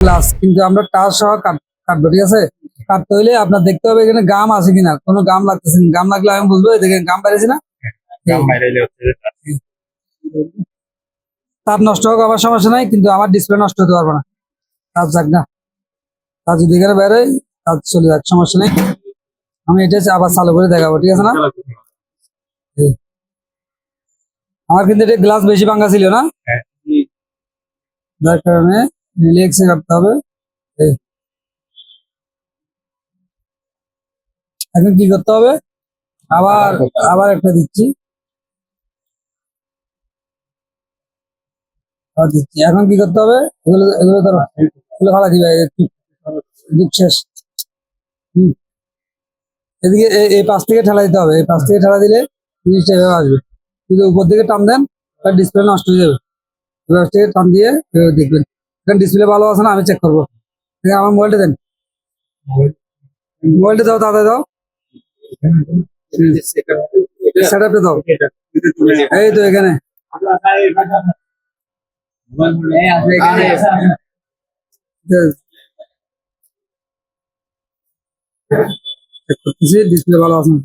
Glass কিন্তু আমরা touch সহ কাটবো ঠিক আছে? কাটতে হইলে আপনার দেখতে হবে এখানে গাম আছে কিনা কোনো গাম লাগতেছে গাম লাগলে আমি বুঝব দেখেন গাম বেড়েছে না? তার নষ্ট হোক আমার সমস্যা নাই কিন্তু আমার ডিসপ্লে নষ্ট হতে পারব না। তার যাক না। তার যদি এখানে বেরোয় তার চলে যাক সমস্যা নেই। আমি এটা আবার চালু করে দেখাবো ঠিক আছে না? আমার কিন্তু এটা গ্লাস বেশি ভাঙা ছিল না? হ্যাঁ। যার কারণে রিল্যাক্সে কাটতে হবে। এখন কি করতে হবে? আবার আবার একটা দিচ্ছি। দিচ্ছি। এখন কি করতে হবে? এগুলো এগুলো ধরো, এগুলো ফালা দিবে শেষ। হুম। এদিকে এই- এই পাশ থেকে ঠেলা দিতে হবে। এই পাশ থেকে ঠেলা দিলে জিনিসটা এভাবে আসবে। যদি উপর দিকে টান দেন, তার ডিসপ্লে নষ্ট হয়ে যাবে। এবার থেকে টান দিয়ে দেখবেন। ডিসপ্লে ভালো আছে না আমি চেক করব। ঠিক আছে, আমার মোবাইলটা দেন। মোবাইলটা দাও তাড়াতাড়ি দাও। সেট আপটা দাও। এই তো এখানে। চেক করতেছি ডিসপ্লে ভালো আছে না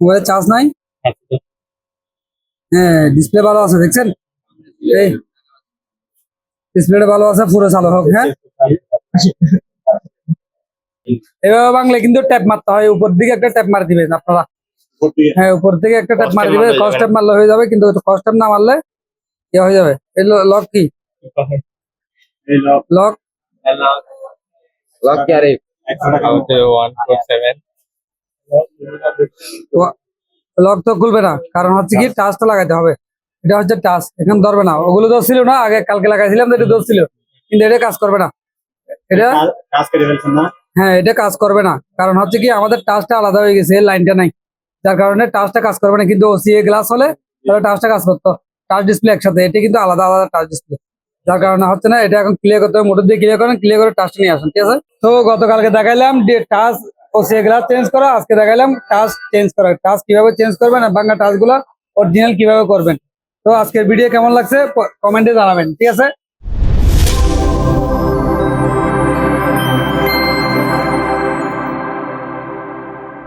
মোবাইলে চার্জ নাই? হ্যাঁ ডিসপ্লে ভালো আছে দেখছেন? এই ডিসপ্লেটা ভালো আছে পুরো চালু হোক হ্যাঁ? এভাবে বাংলা কিন্তু ট্যাপ মারতে হয় উপর দিকে একটা ট্যাপ মার দিবেন আপনারা। হ্যাঁ উপর থেকে একটা ট্যাপ মার দিবে কস ট্যাপ মারলে হয়ে যাবে কিন্তু কস ট্যাপ না মারলে ইয়ে হয়ে যাবে। এই লক কি? Lock lock four seven lock তো খুলবে না কারণ হচ্ছে কি টাচটা লাগাইতে হবে। এটা হচ্ছে টাচ এখন ধরবে না। ওগুলো দোষ ছিল না আগে কালকে লাগাইছিলাম তো এটা দোষ ছিল কিন্তু এটা কাজ করবে না। এটা কাজ করে ফেলছেন না? হ্যাঁ এটা কাজ করবে না কারণ হচ্ছে কি আমাদের টাচটা আলাদা হয়ে গেছে লাইনটা নাই। যার কারণে টাচটা কাজ করবে না কিন্তু ওসিএ গ্লাস হলে তাহলে টাচটা কাজ করতো টাচ ডিসপ্লে একসাথে এটা কিন্তু আলাদা আলাদা টাচ ডিসপ্লে যার কারণে হচ্ছে না এটা এখন ক্লিয়ার করতে হবে মোটর দিয়ে ক্লিয়ার করেন ক্লিয়ার করে টাচটা নিয়ে আসেন ঠিক আছে? তো গতকালকে দেখাইলাম টাচ ওসিএ গ্লাস চেঞ্জ করা আজকে দেখাইলাম টাচ চেঞ্জ করা টাচ কীভাবে চেঞ্জ করবেন আর বাংলা টাচগুলো অরিজিনাল কীভাবে করবেন? তো আজকের ভিডিও কেমন লাগছে? কমেন্টে জানাবেন, ঠিক আছে?